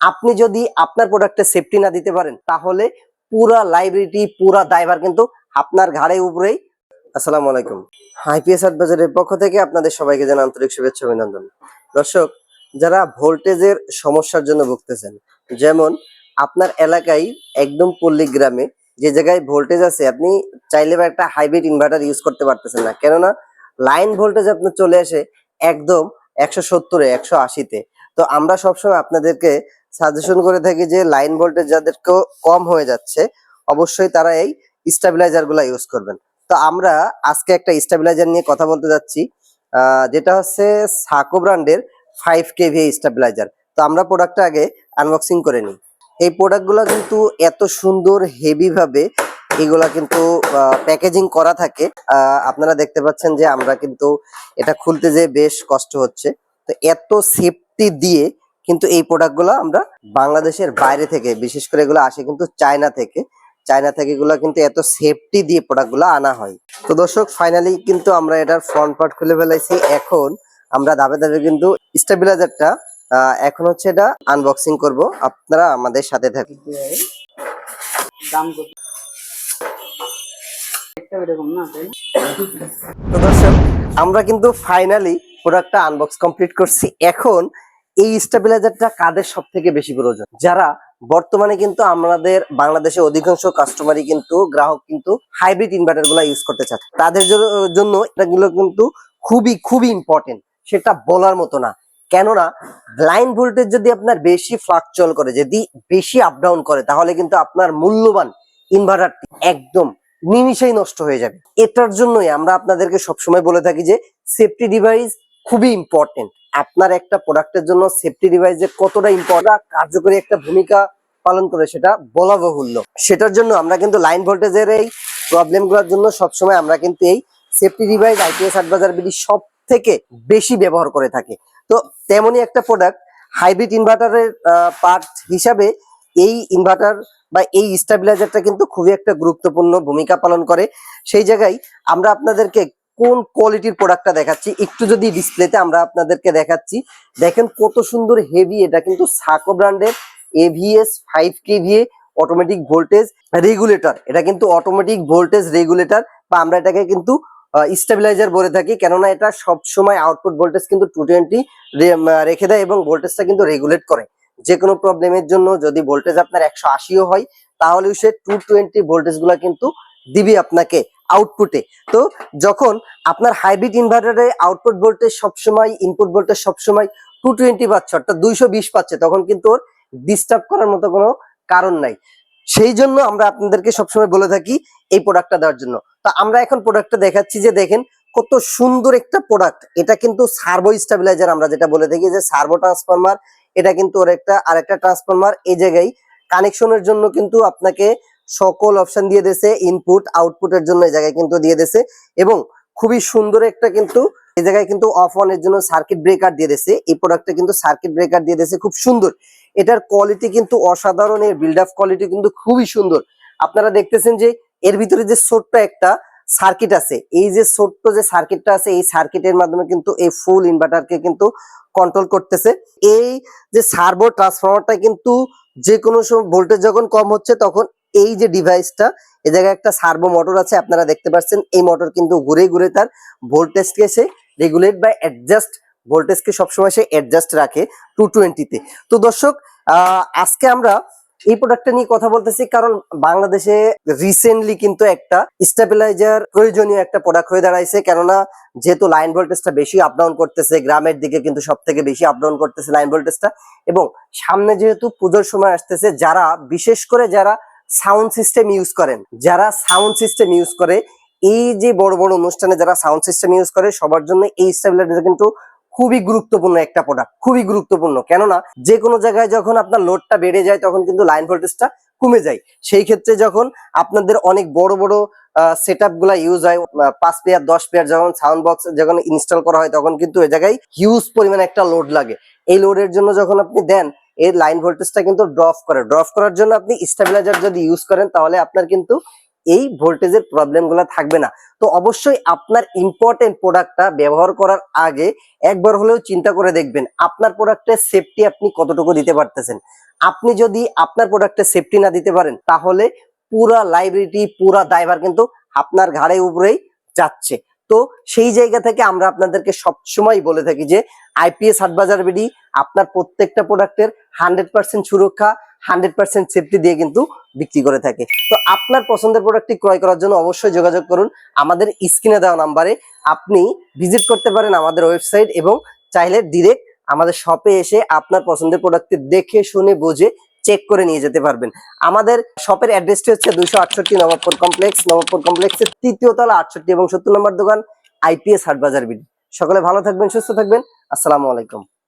আপনি যদি আপনার প্রোডাক্টে সেফটি না দিতে পারেন, তাহলে পুরা লাইব্রেরিটি পুরা দায়ভার কিন্তু আপনার ঘাড়ে উপরেই। আসসালামু আলাইকুম। আইপিএস বাজারের পক্ষ থেকে আপনাদের সবাইকে জানাই আন্তরিক শুভেচ্ছা অভিনন্দন। দর্শক, যারা ভোল্টেজের সমস্যার জন্য ভুগতেছেন, যেমন আপনার এলাকায় একদম পল্লী গ্রামে যে জায়গায় ভোল্টেজ আছে, আপনি চাইলে বা একটা হাইব্রিড ইনভার্টার ইউজ করতে পারতেছেন না। কেননা লাইন ভোল্টেজ আপনার চলে আসে একদম একশো সত্তরে, একশো আশিতে। তো আমরা সবসময় আপনাদেরকে সাজেশন করে থাকি যে লাইন ভোল্টেজ যাদেরকে কম হয়ে যাচ্ছে, অবশ্যই তারা এই স্টেবিলাইজারগুলা ইউজ করবেন। তো আমরা আজকে একটা স্টেবিলাইজার নিয়ে কথা বলতে যাচ্ছি যেটা হচ্ছে সাকো ব্র্যান্ডের ফাইভ কেভি স্টেবিলাইজার তো আমরা প্রোডাক্টটা আগে আনবক্সিং করে নিই। এই প্রোডাক্টগুলো কিন্তু এত সুন্দর হেভি ভাবে এগুলা কিন্তু প্যাকেজিং করা থাকে। আপনারা দেখতে পাচ্ছেন যে আমরা কিন্তু এটা খুলতে যে বেশ কষ্ট হচ্ছে। তো এত সেফটি দিয়ে কিন্তু এই প্রোডাক্টগুলো আমরা বাংলাদেশের বাইরে থেকে বিশেষ করে এগুলো আসে কিন্তু চায়না থেকে। চায়না থেকে এগুলো কিন্তু এত সেফটি দিয়ে প্রোডাক্টগুলো আনা হয়। তো দর্শক ফাইনালি কিন্তু আমরা এটার ফ্রন্ট পার্ট খুলে ফেলাইছি। এখন আমরা ধাপে ধাপে কিন্তু স্টেবিলাইজারটা এখন হচ্ছে এটা আনবক্সিং করব। আপনারা আমাদের সাথে থাকুন। দাম কত? তো দর্শক আমরা কিন্তু ফাইনালি প্রোডাক্টটা আনবক্স কমপ্লিট করছি। এখন এই স্টেবিলাইজারটা কাদের সব থেকে বেশি প্রয়োজন? যারা বর্তমানে কিন্তু আমাদের বাংলাদেশে অধিকাংশ কাস্টমারই কিন্তু গ্রাহক কিন্তু হাইব্রিড ইনভার্টারগুলা ইউজ করতে চায় তাদের জন্য এটাগুলো কিন্তু খুবই খুবই ইম্পর্টেন্ট সেটা বলার মতো না। কেননা লাইন ভোল্টেজ যদি আপনার বেশি ফ্লাকচুয়াল করে, যদি বেশি আপ ডাউন করে, তাহলে কিন্তু আপনার মূল্যবান ইনভার্টারটি একদম নিমিষেই নষ্ট হয়ে যাবে। এটার জন্যই আমরা আপনাদেরকে সবসময় বলে থাকি যে সেফটি ডিভাইস খুবই ইম্পর্টেন্ট আপনার একটা প্রোডাক্টের জন্য সেফটি ডিভাইস কতটা ইম্পর্টেন্ট কার্যকরী একটা ভূমিকা পালন করে সেটা বলা বাহুল্য। সেটার জন্য আমরা কিন্তু লাইন ভোল্টেজের এই প্রবলেমগুলোর জন্য সবসময় আমরা কিন্তু এই safety device IPS Bazar BD সব থেকে বেশি ব্যবহার করে থাকি। তো তেমনই একটা প্রোডাক্ট হাইব্রিড ইনভার্টারের পার্ট হিসাবে এই ইনভার্টার বা এই স্টেবিলাইজারটা কিন্তু খুবই একটা গুরুত্বপূর্ণ ভূমিকা পালন করে। সেই জায়গায় আমরা আপনাদেরকে কোন কোয়ালিটির প্রোডাক্টটা দেখাচ্ছি, একটু যদি ডিসপ্লেতে আমরা আপনাদেরকে দেখাচ্ছি, দেখেন কত সুন্দর হেভি এটা কিন্তু সাকো ব্র্যান্ডের AVS five KVA automatic voltage regulator এটা কিন্তু অটোমেটিক ভোল্টেজ রেগুলেটর বা আমরা এটাকে কিন্তু স্টেবিলাইজার বলে থাকি, কেননা এটা সব সময় আউটপুট ভোল্টেজ কিন্তু টু টোয়েন্টি রেখে দেয় এবং ভোল্টেজটা কিন্তু রেগুলেট করে। যে কোনো প্রবলেমের জন্য যদি ভোল্টেজ আপনার একশো আশিও হয়, তাহলেও সে টু টোয়েন্টি ভোল্টেজগুলো কিন্তু দিবে আপনাকে। আউটপুটে তো যখন আপনার হাইব্রিড ইনভার্টারে আউটপুট ভোল্টেজ সবসময় ইনপুট ভোল্টেজ সবসময় টু টোয়েন্টি পাচ্ছে, অর্থাৎ দুইশো বিশ পাচ্ছে, তখন কিন্তু ওর ডিস্টার্ব করার মতো কোনো কারণ নাই। সেই জন্য আমরা আপনাদেরকে সবসময় বলে থাকি এই প্রোডাক্টটা দেওয়ার জন্য। তো আমরা এখন প্রোডাক্টটা দেখাচ্ছি যে দেখেন কত সুন্দর একটা প্রোডাক্ট এটা কিন্তু সার্ভো স্টেবিলাইজার আমরা যেটা বলে থাকি যে সার্ভো ট্রান্সফরমার এটা কিন্তু ওর একটা, আরেকটা ট্রান্সফরমার এই জায়গায় কানেকশনের জন্য কিন্তু আপনাকে সকল অপশন দিয়ে দিয়েছে ইনপুট আউটপুটের জন্য এই জায়গায় কিন্তু দিয়ে দিয়েছে। এবং খুবই সুন্দর একটা কিন্তু এই জায়গায় কিন্তু অফ অন এর জন্য সার্কিট ব্রেকার দিয়ে দিয়েছে। এই প্রোডাক্টটা কিন্তু সার্কিট ব্রেকার দিয়ে দিয়েছে, খুব সুন্দর। এটার কোয়ালিটি কিন্তু অসাধারণ, এর বিল্ড আপ কোয়ালিটি কিন্তু খুবই সুন্দর। আপনারা দেখতেছেন যে এর ভিতরে যে ছোট্ট একটা সার্কিট আছে, এই যে ছোট্ট যে সার্কিটটা আছে, এই সার্কিটের মাধ্যমে কিন্তু এই ফুল ইনভার্টারকে কিন্তু কন্ট্রোল করতেছে। এই যে সার্ভো ট্রান্সফরমারটা কিন্তু যে কোনো সময় ভোল্টেজ যখন কম হচ্ছে, তখন এই যে ডিভাইসটা এ জায়গায় একটা সার্ভো মোটর আছে, আপনারা দেখতে পাচ্ছেন, এই মোটর কিন্তু ঘুরে ঘুরে তার ভোল্টেজকে সে রেগুলেট বা অ্যাডজাস্ট ভোল্টেজকে সবসময় সে অ্যাডজাস্ট রাখে টু টোয়েন্টিতে তো। দর্শক আজকে আমরা এই প্রোডাক্টটা নিয়ে কথা বলতেছি, কারণ বাংলাদেশে রিসেন্টলি কিন্তু একটা স্টেবিলাইজার প্রয়োজনীয় একটা প্রোডাক্ট হয়ে দাঁড়াইছে, কেননা যেহেতু লাইন ভোল্টেজটা বেশি আপ ডাউন করতেছে, গ্রামের দিকে কিন্তু সব থেকে বেশি আপ ডাউন করতেছে লাইন ভোল্টেজটা এবং সামনে যেহেতু পুজোর সময় আসতেছে, যারা, বিশেষ করে যারা সাউন্ড সিস্টেম ইউজ করেন। যারা সাউন্ড সিস্টেম ইউজ করে, এই যে বড় বড় অনুষ্ঠানে যারা সাউন্ড সিস্টেম ইউজ করে, সবার জন্য এই স্টেবিলাইজার কিন্তু খুবই গুরুত্বপূর্ণ একটা প্রোডাক্ট খুবই গুরুত্বপূর্ণ। কেননা যে কোনো জায়গায় যখন আপনার লোডটা বেড়ে যায়, তখন কিন্তু লাইন ভোল্টেজটা কমে যায়। সেই ক্ষেত্রে যখন আপনাদের অনেক বড় বড় সেটগুলা ইউজ হয় পাঁচ পেয়ার দশ পেয়ার যখন সাউন্ড বক্স যখন ইনস্টল করা হয়, তখন কিন্তু ওই জায়গায় হিউজ পরিমাণে একটা লোড লাগে। এই লোডের জন্য যখন আপনি দেন এর লাইন ভোল্টেজটা কিন্তু ড্রপ করে। ড্রপ করার জন্য আপনি স্টেবিলাইজার যদি ইউজ করেন, তাহলে আপনার কিন্তু এই ভোল্টেজের প্রবলেমগুলো থাকবে না। তো অবশ্যই আপনার ইম্পর্টেন্ট প্রোডাক্টটা ব্যবহার করার আগে একবার হলেও চিন্তা করে দেখবেন, আপনার প্রোডাক্টের সেফটি আপনি কতটুকু দিতে পারতেছেন। আপনি যদি আপনার প্রোডাক্টের সেফটি না দিতে পারেন, তাহলে পুরা লাইব্রেরিটি পুরা দায়ভার কিন্তু আপনার ঘাড়ে উপরেই যাচ্ছে। তো সেই জায়গা থেকে আমরা আপনাদেরকে সবসময় বলে থাকি যে আইপিএস হাটবাজার বিডি আপনার প্রত্যেকটা প্রোডাক্টের হান্ড্রেড পার্সেন্ট সুরক্ষা হান্ড্রেড পার্সেন্ট সেফটি দিয়ে কিন্তু বিক্রি করে থাকে। তো আপনার পছন্দের প্রোডাক্টটি ক্রয় করার জন্য অবশ্যই যোগাযোগ করুন। আমাদের স্ক্রিনে দেওয়া নাম্বারে আপনি ভিজিট করতে পারেন আমাদের ওয়েবসাইট এবং চাইলে ডিরেক্ট আমাদের শপে এসে আপনার পছন্দের প্রোডাক্টটি দেখে, শুনে, বুঝে চেক করে নিয়ে যেতে পারবেন। আমাদের শপের অ্যাড্রেসটি হচ্ছে দুইশো আটষট্টি নবাবপুর কমপ্লেক্স নবাবপুর কমপ্লেক্সের তৃতীয় তলা আটষট্টি এবং সত্তর নম্বর দোকান আইপিএস হাটবাজার বিডি। সকলে ভালো থাকবেন, সুস্থ থাকবেন। আসসালামু আলাইকুম।